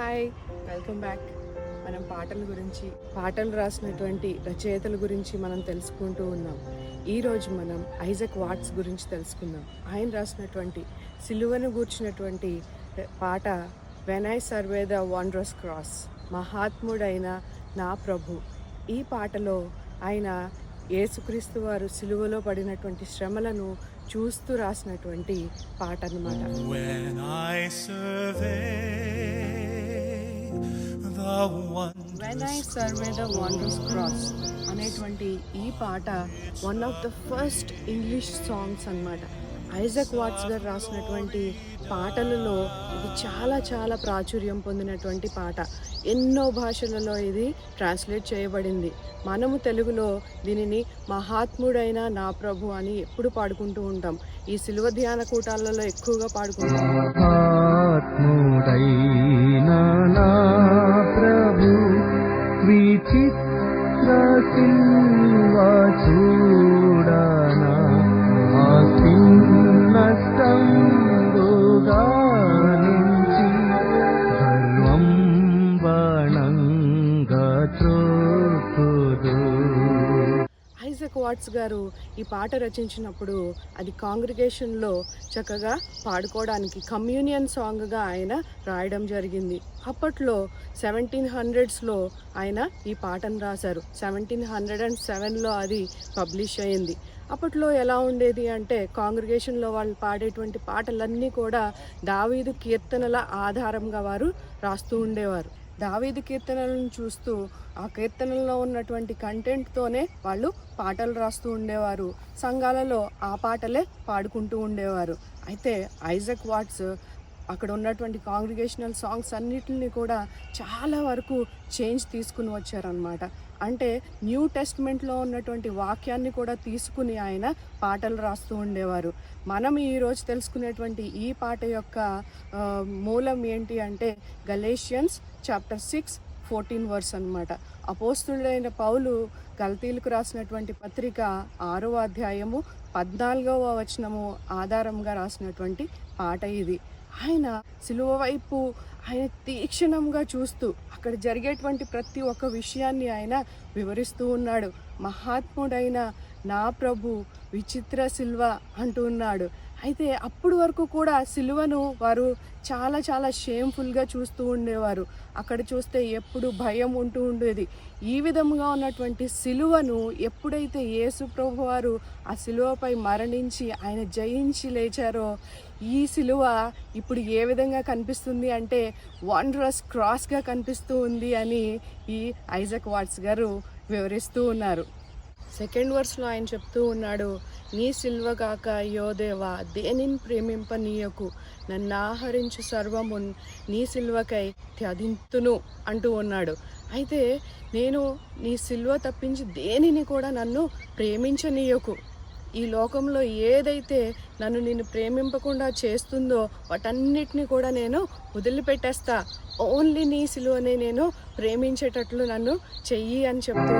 Hi welcome back. మనం పాటల గురించి పాటలు రాసినటువంటి రచయితల గురించి మనం తెలుసుకుంటూ ఉన్నాం. ఈరోజు మనం ఐజక్ వాట్స్ గురించి తెలుసుకుందాం. ఆయన రాసినటువంటి సిలువను గూర్చినటువంటి పాట when I survey the wondrous cross మహాత్ముడైన నా ప్రభు ఈ పాటలో ఆయన యేసుక్రీస్తు వారు సిలువలో పడినటువంటి శ్రమలను చూస్తూ రాసినటువంటి పాట అనమాట when I survey the wondrous cross అనేటువంటి ఈ పాట one of the first English songs అన్నమాట. ఐజక్ వాట్స్ గారు రాసినటువంటి పాటలలో ఇది చాలా చాలా ప్రాచుర్యం పొందినటువంటి పాట. ఎన్నో భాషలలో ఇది ట్రాన్స్లేట్ చేయబడింది. మనము తెలుగులో దీనిని మహాత్ముడైన నా ప్రభు అని ఎప్పుడు పాడుకుంటూ ఉంటాం. ఈ సిలువ ధ్యాన కూటాలలో ఎక్కువగా పాడుకుంటాం. ఐజక్ గారు ఈ పాట రచించినప్పుడు అది కాంగ్రిగేషన్లో చక్కగా పాడుకోవడానికి కమ్యూనియన్ సాంగ్గా ఆయన రాయడం జరిగింది. అప్పట్లో సెవెంటీన్ హండ్రెడ్స్లో ఆయన ఈ పాటను రాశారు. సెవెంటీన్ హండ్రెడ్ అండ్ సెవెన్లో అది పబ్లిష్ అయింది. అప్పట్లో ఎలా ఉండేది అంటే కాంగ్రిగేషన్లో వాళ్ళు పాడేటువంటి పాటలన్నీ కూడా దావీదు కీర్తనల ఆధారంగా వారు రాస్తూ ఉండేవారు. దావీదు కీర్తనలను చూస్తూ ఆ కీర్తనల్లో ఉన్నటువంటి కంటెంట్తోనే వాళ్ళు పాటలు రాస్తూ ఉండేవారు. సంఘాలలో ఆ పాటలే పాడుకుంటూ ఉండేవారు. అయితే ఐజక్ వాట్స్ అక్కడ ఉన్నటువంటి కాంగ్రిగేషనల్ సాంగ్స్ అన్నిటిని కూడా చాలా వరకు చేంజ్ తీసుకుని వచ్చారనమాట అంటే న్యూ టెస్ట్మెంట్లో ఉన్నటువంటి వాక్యాన్ని కూడా తీసుకుని ఆయన పాటలు రాస్తూ ఉండేవారు. మనం ఈరోజు తెలుసుకునేటువంటి ఈ పాట యొక్క మూలం ఏంటి అంటే Galatians chapter six fourteen verse అనమాట అపోస్తుడైన పౌలు గల్తీలకు రాసినటువంటి పత్రిక ఆరో అధ్యాయము పద్నాలుగవ వచనము ఆధారంగా రాసినటువంటి పాట ఇది. ఆయన సిలువ వైపు ఆయన తీక్షణంగా చూస్తూ అక్కడ జరిగేటువంటి ప్రతి ఒక్క విషయాన్ని ఆయన వివరిస్తూ ఉన్నాడు. మహాత్ముడైన నా ప్రభు విచిత్ర శిల్వ అంటూ ఉన్నాడు. అయితే అప్పుడు వరకు కూడా సిలువను వారు చాలా చాలా షేమ్ఫుల్గా చూస్తూ ఉండేవారు. అక్కడ చూస్తే ఎప్పుడు భయం ఉంటూ ఉండేది. ఈ విధంగా ఉన్నటువంటి సిలువను ఎప్పుడైతే యేసు ప్రభు వారు ఆ సిలువపై మరణించి ఆయన జయించి లేచారో ఈ సిలువ ఇప్పుడు ఏ విధంగా కనిపిస్తుంది అంటే వండరస్ క్రాస్గా కనిపిస్తూ ఉంది అని ఈ ఐజక్ వాట్స్ గారు వివరిస్తూ ఉన్నారు. సెకండ్ వర్స్లో ఆయన చెప్తూ ఉన్నాడు నీ సిల్వ కాక యోదేవా దేనిని ప్రేమింప నీయకు నన్ను ఆహరించు సర్వము నీ సిల్వకై త్యదింతును అంటూ ఉన్నాడు. అయితే నేను నీ సిల్వ తప్పించి దేనిని కూడా నన్ను ప్రేమించనీయకు? ఈ లోకంలో ఏదైతే నన్ను నిన్ను ప్రేమింపకుండా చేస్తుందో వాటన్నిటిని కూడా నేను వదిలిపెట్టేస్తా. ఓన్లీ నీ సిలువనే నేను ప్రేమించేటట్లు నన్ను చెయ్యి అని చెప్తూ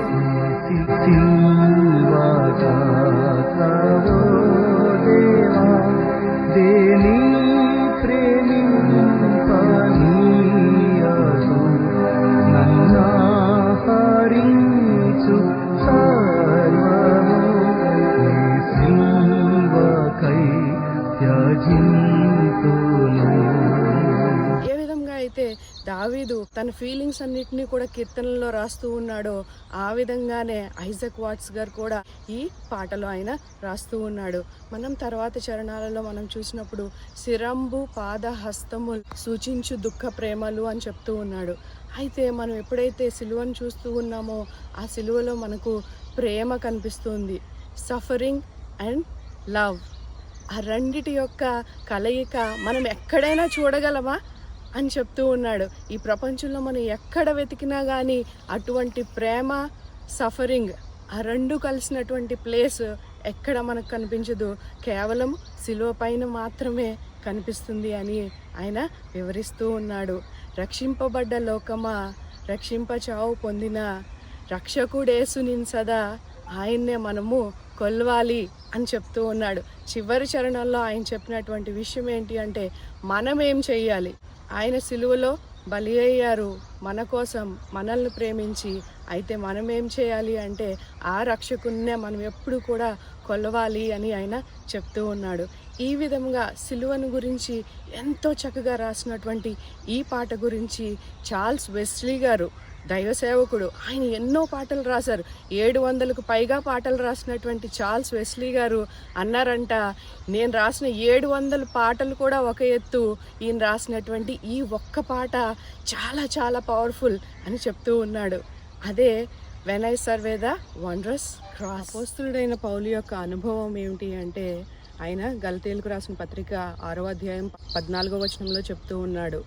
విధంగా అయితే దావీదు తన ఫీలింగ్స్ అన్నిటినీ కూడా కీర్తనలో రాస్తూ ఉన్నాడో ఆ విధంగానే ఐజక్ వాట్స్ గారు కూడా ఈ పాటలో ఆయన రాస్తూ ఉన్నాడు. మనం తర్వాత చరణాలలో మనం చూసినప్పుడు శిరంబు పాద హస్తము సూచించు దుఃఖ ప్రేమలు అని చెప్తూ ఉన్నాడు. అయితే మనం ఎప్పుడైతే సిలువను చూస్తూ ఉన్నామో ఆ సిలువలో మనకు ప్రేమ కనిపిస్తుంది. సఫరింగ్ అండ్ లవ్ ఆ రెండిటి యొక్క కలయిక మనం ఎక్కడైనా చూడగలమా? అని చెప్తూ ఉన్నాడు. ఈ ప్రపంచంలో మనం ఎక్కడ వెతికినా కానీ అటువంటి ప్రేమ సఫరింగ్ ఆ రెండు కలిసినటువంటి ప్లేస్ ఎక్కడ మనకు కనిపించదు. కేవలం శిలువ పైన మాత్రమే కనిపిస్తుంది అని ఆయన వివరిస్తూ ఉన్నాడు. రక్షింపబడ్డ లోకమా? రక్షింప చావు పొందిన రక్షకుడేసు నిన్ సదా ఆయన్నే మనము కొలవాలి అని చెప్తూ ఉన్నాడు. చివరి చరణంలో ఆయన చెప్పినటువంటి విషయం ఏంటి అంటే మనం ఏం చెయ్యాలి? ఆయన సిలువలో బలి అయ్యారు. మన కోసం మనల్ని ప్రేమించి అయితే మనం ఏం చేయాలి అంటే ఆ రక్షకున్నే మనం ఎప్పుడు కూడా కొలవాలి అని ఆయన చెప్తూ ఉన్నాడు. ఈ విధంగా సిలువను గురించి ఎంతో చక్కగా రాసినటువంటి ఈ పాట గురించి చార్ల్స్ వెస్లీ గారు దైవ సేవకుడు. ఆయన ఎన్నో పాటలు రాశారు. ఏడు వందలకు పైగా పాటలు రాసినటువంటి చార్ల్స్ వెస్లీ గారు అన్నారంట నేను రాసిన ఏడు వందల పాటలు కూడా ఒక ఎత్తు. ఈయన రాసినటువంటి ఈ ఒక్క పాట చాలా చాలా పవర్ఫుల్ అని చెప్తూ ఉన్నాడు. అదే when I survey the wondrous cross పోస్తుడైన పౌలు యొక్క అనుభవం ఏమిటి అంటే ఆయన గలతీలకు రాసిన పత్రిక ఆరో అధ్యాయం పద్నాలుగో వచనంలో చెప్తూ ఉన్నాడు.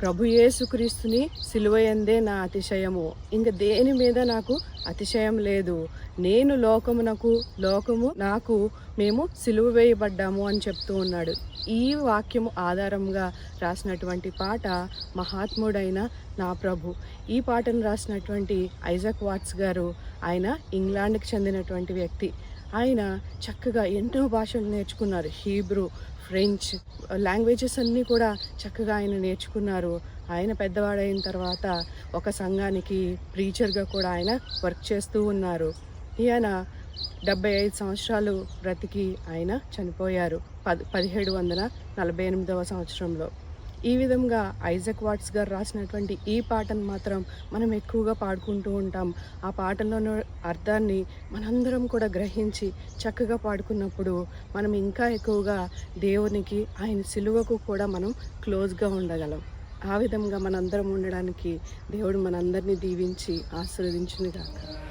ప్రభు యేసుక్రీస్తుని సిలువయందే నా అతిశయము. ఇంక దేని మీద నాకు అతిశయం లేదు? నేను లోకమునకు లోకము నాకు మేము సిలువ వేయబడ్డాము అని చెప్తూ ఉన్నాడు. ఈ వాక్యము ఆధారంగా రాసినటువంటి పాట మహాత్ముడైన నా ప్రభు. ఈ పాటను రాసినటువంటి ఐజక్ వాట్స్ గారు ఆయన ఇంగ్లాండ్కి చెందినటువంటి వ్యక్తి. ఆయన చక్కగా ఎన్నో భాషలు నేర్చుకున్నారు. హీబ్రూ ఫ్రెంచ్ లాంగ్వేజెస్ అన్నీ కూడా చక్కగా ఆయన నేర్చుకున్నారు. ఆయన పెద్దవాడైన తర్వాత ఒక సంఘానికి ప్రీచర్గా కూడా ఆయన వర్క్ చేస్తూ ఉన్నారు. ఈయన డెబ్బై ఐదు సంవత్సరాలు బ్రతికి ఆయన చనిపోయారు. పది పదిహేడు వందల నలభై ఎనిమిదవ సంవత్సరంలో. ఈ విధంగా ఐజక్ వాట్స్ గారు రాసినటువంటి ఈ పాటను మాత్రం మనం ఎక్కువగా పాడుకుంటూ ఉంటాం. ఆ పాటలోని అర్థాన్ని మనందరం కూడా గ్రహించి చక్కగా పాడుకున్నప్పుడు మనం ఇంకా ఎక్కువగా దేవునికి ఆయన సిలువకు కూడా మనం క్లోజ్గా ఉండగలం. ఆ విధంగా మనందరం ఉండడానికి దేవుడు మనందరినీ దీవించి ఆశీర్వదించునుగాక.